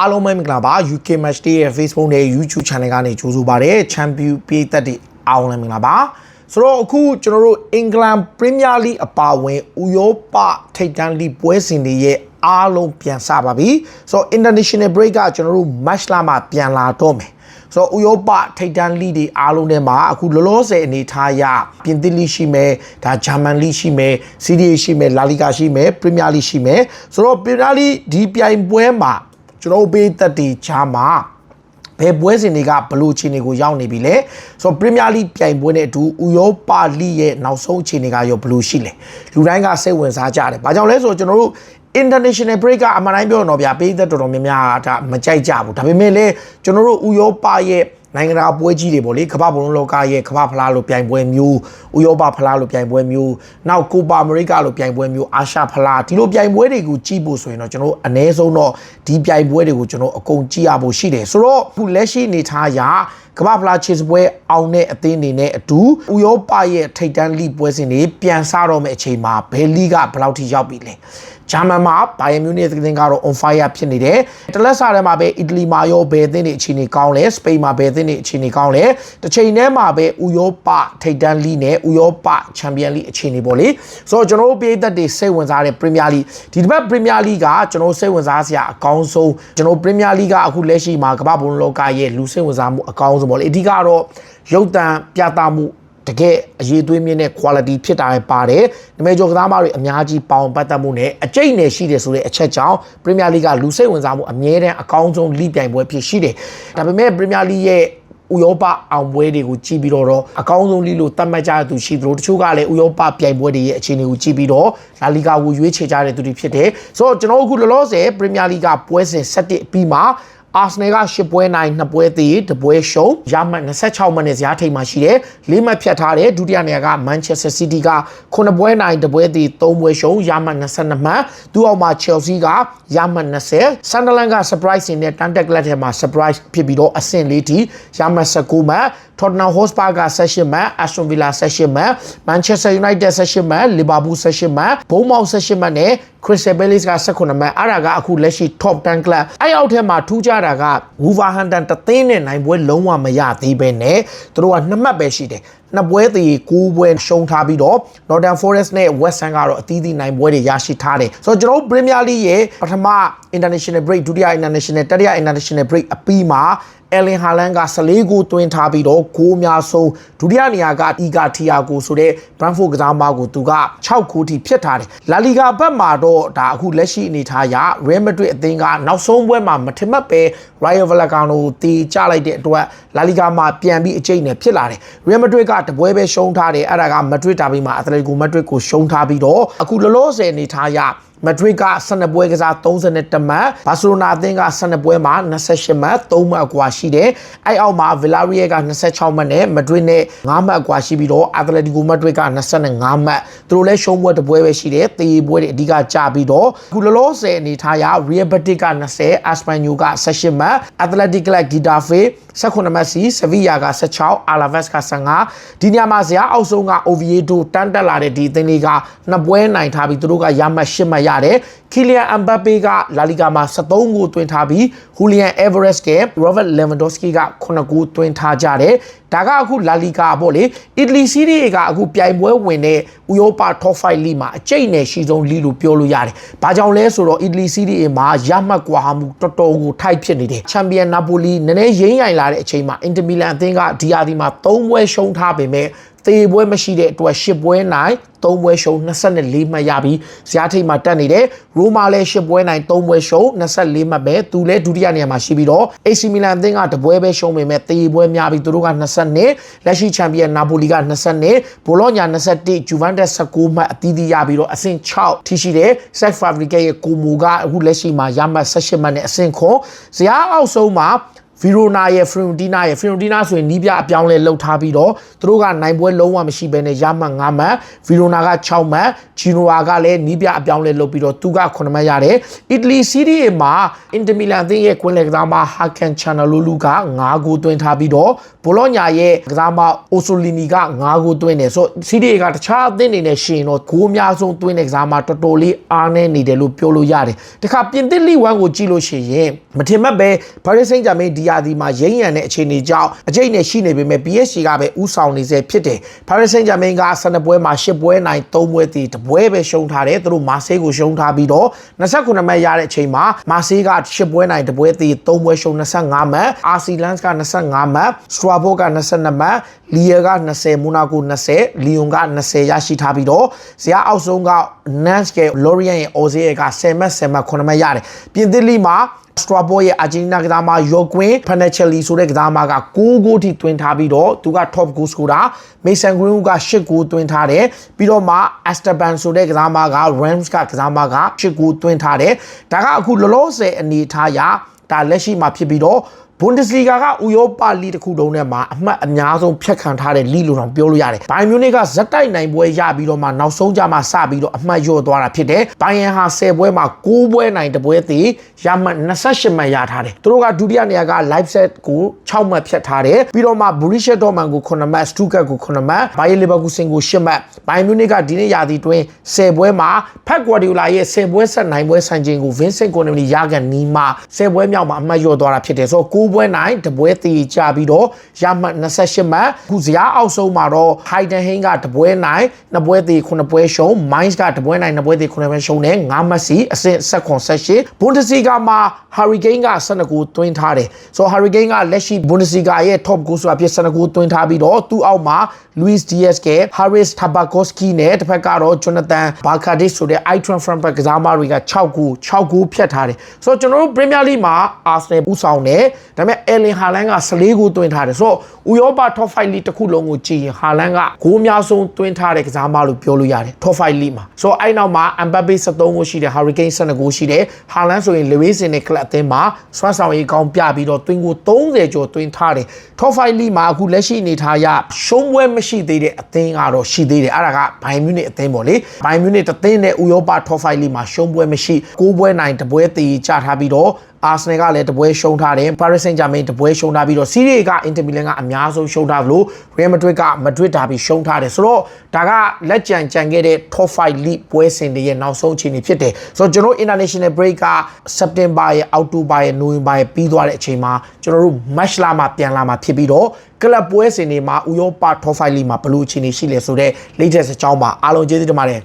အားလုံးပဲမင်္ဂလာပါ UK Match Day ရဲ့ Facebook နဲ့ YouTube Channel ကနေကြိုဆိုပါရစေ Champion ပြည်သက်တွေအားလုံးလည်းမင်္ဂလာပါဆိုတော့အခုကျွန်တော်တို့ England Premier League အပါအဝင်ဥရောပထိပ်တန်းလိပွဲစဉ်တွေရဲ့အားလုံးပြန်စပါပြီဆိုတော့ International Break ကကျွန်တော်တို့ Match လာမှပြန်လာတော့မယ်ဆိုတော့ဥရောပထိပ်တန်းလိတွေအားလုံးထဲမှာအခုလောလောဆယ်အနေထားရပြင်သစ်လိရှိမယ်ဒါဂျာမန်လိရှိမယ်စီးရီးရှိမယ်လာလီဂါရှိမယ်ပရီးမီယာလိရှိမယ်ဆိုတော့ပရီးမီယာလိဒီပြိုင်ပွဲမှာ ကျွန်တော်တို့ပေးသက်တည်ချာမှာဘယ်ပွဲစဉ်တွေကဘလို့အခြေအနေကိုရောက်နေပြီလဲဆိုတော့ပရီးမီယာလိပြိုင်ပွဲနဲ့အတူဥရောပလိရဲ့နောက်ဆုံးအခြေအနေကရောဘလို့ရှိလဲလူတိုင်းကစိတ်ဝင်စားကြတယ်ဘာကြောင့်လဲဆိုတော့ကျွန်တော်တို့ international break ကအမှန်တိုင်းပြောတော့ဗျာပေးသက်တော်တော်များများဒါမကြိုက်ကြဘူးဒါပေမဲ့လည်းကျွန်တော်တို့ဥရောပရဲ့ နိုင်ငံတကာပွဲကြီးတွေပေါ့လေကမ္ဘာဘုံလောကရဲ့ကမ္ဘာဖလားလိုပြိုင်ပွဲမျိုးဥရောပဖလားလိုပြိုင်ပွဲမျိုးနောက်ကိုပါအမေရိကလိုပြိုင်ပွဲမျိုးအာရှဖလားဒီလိုပြိုင်ပွဲတွေကိုကြည့်ဖို့ဆိုရင်တော့ကျွန်တော်အနည်းဆုံးတော့ဒီပြိုင်ပွဲတွေကိုကျွန်တော်အကုန်ကြည့်ရဖို့ရှိတယ်ဆိုတော့အခုလက်ရှိအနေထားအရကမ္ဘာဖလားချေစပွဲအောင်တဲ့အသင်းတွေနဲ့အတူဥရောပရဲ့ထိပ်တန်းလိပွဲစဉ်တွေပြန်စတော့မယ့်အချိန်မှာဘယ်လိကဘယ်လောက်ထိရောက်ပြီလဲ ဂျာမန်မှာဘိုင်ယန်မြူနစ်အသင်းကတော့ on fire ဖြစ်နေတယ်တလက်စာထဲမှာပဲအီတလီမှာရောဘယ်အသင်းတွေအခြေအနေကောင်းလဲစပိန်မှာဘယ်အသင်းတွေအခြေအနေကောင်းလဲတစ်ချိန်တည်းမှာပဲဥရောပထိပ်တန်းလိနဲ့ဥရောပချန်ပီယံလိအခြေအနေပေါ့လေဆိုတော့ကျွန်တော်တို့ပြည်သက်တွေစိတ်ဝင်စားတဲ့ပရီးမီယာလိဒီတစ်ပတ်ပရီးမီယာလိကကျွန်တော်စိတ်ဝင်စားစရာအကောင်းဆုံးကျွန်တော်ပရီးမီယာလိကအခုလက်ရှိမှာကမ္ဘာဘုံလောကရဲ့လူစိတ်ဝင်စားမှုအကောင်းဆုံးပေါ့လေအဓိကတော့ရုပ်တံပြသမှု တကယ်အရေးသွေးမြင့်တဲ့ quality ဖြစ်တာပဲပါတယ်။နမဲကျော်ကစားမတွေအများကြီးပေါင်ပတ်သက်မှုနဲ့အကျိတ်နယ်ရှိတယ်ဆိုတဲ့အချက်ကြောင့် Premier League ကလူစိတ်ဝင်စားမှုအမြဲတမ်းအကောင်းဆုံးလိပြိုင်ပွဲဖြစ်ရှိတယ်။ဒါပေမဲ့ Premier League ရဲ့ဥရောပအောင်ပွဲတွေကိုကြည့်ပြီးတော့အကောင်းဆုံးလိလို့သတ်မှတ်ကြတဲ့သူရှိသလိုတချို့ကလည်းဥရောပပြိုင်ပွဲတွေရဲ့အခြေအနေကိုကြည့်ပြီးတော့လာလီဂါကိုရွေးချယ်ကြတဲ့သူတွေဖြစ်တယ်။ဆိုတော့ကျွန်တော်အခုလောလောဆယ် Premier League ကပွဲစဉ်7အပြီးမှာ အာဆနယ်က10ပွဲနိုင်2ပွဲသေးတပွဲရှုံးရမှတ်26မိနစ်ဇာတ်ထိပ်မှာရှိတယ်၄မှတ်ဖြတ်ထားတယ်ဒုတိယနေရာက Manchester City က9ပွဲနိုင်2ပွဲသေး3ပွဲရှုံးရမှတ်22မှတ်သူ့အောက်မှာ Chelsea ကရမှတ်20 Sunderland က surprise နဲ့ Tantek လက်ထဲမှာ surprise ဖြစ်ပြီးတော့အဆင့်လေးထိရမှတ်19မှတ် Tottenham Hotspur က18မှတ် Aston Villa 18မှတ် Manchester United 18မှတ် Liverpool 18မှတ် Bournemouth 18မှတ်နဲ့ Crystal Palace က18မှတ်အဲ့ဒါကအခုလက်ရှိ top 10 club အဲ့အောက်ထဲမှာထူးခြားတာက Wolverhampton တသင်းနဲ့နိုင်ပွဲလုံးဝမရသေးပဲနဲ့သူတို့ကနှစ်မှတ်ပဲရှိတယ်နှစ်ပွဲသေး9ပွဲရှုံးထားပြီးတော့ Northern Forest နဲ့ West Ham ကတော့အသီးသီးနိုင်ပွဲတွေရရှိထားတယ်ဆိုတော့ကျွန်တော်တို့ Premier League ရဲ့ပထမ International Break ဒုတိယ International တတိယ International Break အပြီးမှာ အယ်လင်ဟာလန်က14ဂိုးသွင်းထားပြီးတော့ဂိုးအများဆုံးဒုတိယနေရာကအီဂါတီယာကိုဆိုတဲ့ Brentford ကစားမကိုသူက6ဂိုးထိဖြစ်ထားတယ်လာလီဂါဘက်မှာတော့ဒါအခုလက်ရှိအနေထားအရ Real Madrid အသင်းကနောက်ဆုံးပွဲမှာမထင်မှတ်ပဲ Rayo Vallecano ကိုတီးချလိုက်တဲ့အတွက်လာလီဂါမှာပြန်ပြီးအကျိတ်နဲ့ဖြစ်လာတယ် Real Madrid ကတပွဲပဲရှုံးထားတယ်အဲ့ဒါက Madrid ဒါပြီးမှာ Atletico Madrid ကိုရှုံးထားပြီးတော့အခုလောလောဆယ်အနေထားအရ မဒရစ်က12ပွဲကစား32မှတ်ဘာစီလိုနာအသင်းက12ပွဲမှာ28မှတ်3မှတ်အကွာရှိတယ်အဲအောက်မှာဗီလာရီယယ်က26မှတ်နဲ့မဒရစ်နဲ့9မှတ်အကွာရှိပြီးတော့အာတလက်တီကိုမဒရစ်က25မှတ်သူတို့လည်းရှုံးပွဲတစ်ပွဲပဲရှိတယ်တေးပွဲတွေအဓိကကြာပြီးတော့အခုလောလောဆယ်အနေထားအရရီယယ်ဘက်တစ်က20အာစပန်ညိုက18မှတ်အက်တလက်တစ်ကလပ်ဂီတာဖေး18မှတ်စီဆဗီယာက16အာလာဗက်စ်က15ဒီညမှာဇယားအောက်ဆုံးက OVA2 တန်းတက်လာတဲ့ဒီအသင်းလေးကနှစ်ပွဲနိုင်ထားပြီးသူတို့ကရမှတ်8မှတ်ရတယ်ကီလီယန်အမ်ဘပ်ပေကလာလီဂါမှာ73ဂိုးသွင်းထားပြီးဟူလီယန်အေဗရက်စ်ကရောဘတ်လေဗန်ဒိုစကီက9ဂိုးသွင်းထားကြတယ်ဒါကအခုလာလီဂါပေါ့လေအီတလီစီးရီးကအခုပြိုင်ပွဲဝင်တဲ့ဥရောပ top 5 league မှာအကျိတ်နဲ့ရှိဆုံး league လို့ပြောလို့ရတယ်။ဘာကြောင့်လဲဆိုတော့အီတလီစီးရီးမှာရမှတ်ကွာမှုတော်တော်ကိုထိုက်ဖြစ်နေတယ်။ချန်ပီယံနာပိုလီနည်းနည်းရင်းရိုင်လာတဲ့အချိန်မှာအင်တာမီလန်အသင်းကဒီယာဒီမှာ3ပွဲရှုံးထားပေမဲ့သေပွဲမရှိတဲ့အတွက်10ပွဲနိုင်3ပွဲရှုံး24မှတ်ရပြီးဇယားထိပ်မှာတက်နေတယ်ရိုမာလည်း10ပွဲနိုင်3ပွဲရှုံး24မှတ်ပဲသူလည်းဒုတိယနေရာမှာရှိပြီးတော့ AC Milan အသင်းကတပွဲပဲရှုံးပေမဲ့သေပွဲများပြီးသူတို့က22လက်ရှိချန်ပီယံနာပိုလီက22ဘိုလောညာ21ဂျူဗန်တက်19မှတ်အသီးသီးရပြီးတော့အဆင့်6ထိရှိတယ် Seth Fabregas ရဲ့ကိုမူကအခုလက်ရှိမှာရမှတ်18မှတ်နဲ့အဆင့်ခွန်ဇယားအောက်ဆုံးမှာ ဗီရိုနာရဲ့ဖရီယိုတီနာရဲ့ဖရီယိုတီနာဆိုရင်နီးပြအပြောင်းလဲလှုပ်ထားပြီးတော့သူတို့ကနိုင်ပွဲလုံးဝမရှိဘဲနဲ့ရမှတ်9မှတ်ဗီရိုနာက6မှတ်ဂျီနိုဝါကလည်းနီးပြအပြောင်းလဲလှုပ်ပြီးတော့သူက9မှတ်ရတယ်အီတလီစီးရီးမှာအင်တာမီလန်အသင်းရဲ့ကွင်းလယ်ကစားမဟာကန်ချာနယ်လိုလူက9ဂိုးသွင်းထားပြီးတော့ဘောလောညာရဲ့ကစားမအိုဆိုလီနီက9ဂိုးသွင်းတယ်ဆိုတော့စီးရီးကတခြားအသင်းတွေနဲ့ရှင်တော့ဂိုးအများဆုံးသွင်းတဲ့ကစားမတော်တော်လေးအားနည်းနေတယ်လို့ပြောလို့ရတယ်တခါပြင်သစ်လီဝမ်ကိုကြည့်လို့ရှိရင်မထင်မှတ်ပဲဘာရီစိန့်ဂျာမင်းဒီယာဒီမှာရိမ့်ရံတဲ့အခြေအနေကြောင့်အကျိတ်နဲ့ရှိနေပေမဲ့ PSG ကပဲဥဆောင်နေစေဖြစ်တယ်ဘာရီစိန့်ဂျာမင်းက12ပွဲမှာ10ပွဲနိုင်3ပွဲတည်တပွဲပဲရှုံးထားတယ်သူတို့မာဆေးကိုရှုံးထားပြီးတော့29မှတ်ရတဲ့အချိန်မှာမာဆေးက10ပွဲနိုင်တပွဲတည်3ပွဲရှုံး25မှတ်အာစီလန်စ်က25မှတ်စထရာဘောက22မှတ်လီယာက20မူနာကို20လီယွန်က20ရရှိထားပြီးတော့ဇယားအောက်ဆုံးကနန့်စ်ကလော်ရီယန်ရဲ့အော်ဇေးက10မှတ်10မှတ်9မှတ်ရတယ်ပြင်သစ်လီမှာ စထရာဘောရဲ့အာဂျင်တီနာကစားမယောကွင်းဖနယ်ချယ်လီဆိုတဲ့ကစားမက9ဂိုးထိသွင်းထားပြီးတော့သူက top goal scorer မေဆန်ဂရင်းဦးက8ဂိုးသွင်းထားတယ်ပြီးတော့မှအက်စတာဘန်ဆိုတဲ့ကစားမက Rams ကကစားမက8ဂိုးသွင်းထားတယ်ဒါကအခုလောလောဆယ်အနေထားရဒါလက်ရှိမှာဖြစ်ပြီးတော့ ဘွန်ဒက်စလီဂါကဥရောပလီတစ်ခုလုံးထဲမှာအမှတ်အများဆုံးဖြတ်ခံထားတဲ့လီလို့တော့ပြောလို့ရတယ်။ဘိုင်မြူနစ်ကဇက်တိုက်နိုင်ပွဲရပြီးတော့မှနောက်ဆုံးကြမှာစပြီးတော့အမှတ်လျော့သွားတာဖြစ်တယ်။ဘိုင်ယန်ဟာ10ပွဲမှာ9ပွဲနိုင်တပွဲသေးရမှတ်28မှတ်ရထားတယ်။သူတို့ကဒုတိယနေရာက live set ကို6မှတ်ဖြတ်ထားတယ်။ပြီးတော့မှ Borussia Dortmund ကို9မှတ် Stuttgart ကို9မှတ် Bayer Leverkusen ကို10မှတ်ဘိုင်မြူနစ်ကဒီနေ့ရာသီတွင်း10ပွဲမှာဖက်ဂွာဒီယိုလာရဲ့10ပွဲဆက်နိုင်ပွဲဆိုင်ခြင်းကို Vincent Kompany ရကန်နီးမှ10ပွဲမြောက်မှာအမှတ်လျော့သွားတာဖြစ်တယ်ဆိုတော့9ပွဲနိုင်တပွဲတည်ကြပြီးတော့ရမှတ်28မှတ်ခုဇယားအောက်ဆုံးမှာတော့ Hayden Hane ကတပွဲနိုင်နှစ်ပွဲတည်9ပွဲရှုံး Mainz ကတပွဲနိုင်နှစ်ပွဲတည်9ပွဲရှုံးနဲ့9မှတ်စီအဆင့်7ခွန်78 Bundesliga မှာ Hurricane က12ဂိုးသွင်းထားတယ်ဆိုတော့ Hurricane ကလက်ရှိ Bundesliga ရဲ့ top goal ဆိုတာဖြစ်12ဂိုးသွင်းထားပြီးတော့သူ့အောက်မှာ Luis Diaz က Haris Tabakovsky နဲ့တစ်ဖက်ကတော့ Jonathan Barkadis ဆိုတဲ့ Eintracht Frankfurt ကစားမတွေက6ဂိုး6ဂိုးဖြတ်ထားတယ်ဆိုတော့ကျွန်တော်တို့ Premier League မှာ Arsenal ဦးဆောင်တယ်ဒါပေမဲ့ Erling Haaland က14ဂိုးသွင်းထားတယ်ဆိုတော့ဥရောပ top 5 league တစ်ခုလုံးကိုကြည့်ရင် Haaland ကဂိုးအများဆုံးသွင်းထားတဲ့ကစားမလို့ပြောလို့ရတယ် top 5 league မှာဆိုတော့အဲ့နောက်မှာ Mbappe 73ဂိုးရှိတယ် Hurricane 12ဂိုးရှိတယ် Haaland ဆိုရင် Lewis နဲ့ club အသင်းမှာစွမ်းဆောင်ရည်ကောင်းပြပြီးတော့သွင်းကို30ကျော်သွင်းထားတယ် top 5 league မှာအခုလက်ရှိအနေထားရရှုံးပွဲမရှိသေးတဲ့အသင်းကတော့ရှိသေးတယ်အဲ့ဒါကဘိုင်မြူနစ်အသင်းပေါ့လေဘိုင်မြူနစ်တသင်းနဲ့ဥရောပ top 5 league မှာရှုံးပွဲမရှိ6ပွဲနိုင်တပွဲတည်ကြထားပြီးတော့အာဆနယ်ကလည်းတပွဲရှုံးထားတယ်ပါရစ်ဆင်ဂျာမင်တပွဲရှုံးထားပြီးတော့စီးရီးကအင်တာမီလန်ကအများဆုံးရှုံးထားလို့ရီယယ်မက်ဒရစ်ကမဒရစ်ဒါဘီရှုံးထားတယ်ဆိုတော့ဒါကလက်ကြံကြံခဲ့တဲ့ top 5 league ပွဲစဉ်တွေရဲ့နောက်ဆုံးအခြေအနေဖြစ်တယ်ဆိုတော့ကျွန်တော် international break က September ရဲ့ October ရဲ့ November ရဲ့ပြီးသွားတဲ့အချိန်မှာကျွန်တော်တို့ match လာမှာပြန်လာမှာဖြစ်ပြီးတော့ကလပ်ပွဲစဉ်တွေမှာဥရောပ top 5 league မှာဘယ်လိုအခြေအနေရှိလဲဆိုတော့ latest အကြောင်းပါအားလုံးကျေးဇူးတင်ပါတယ်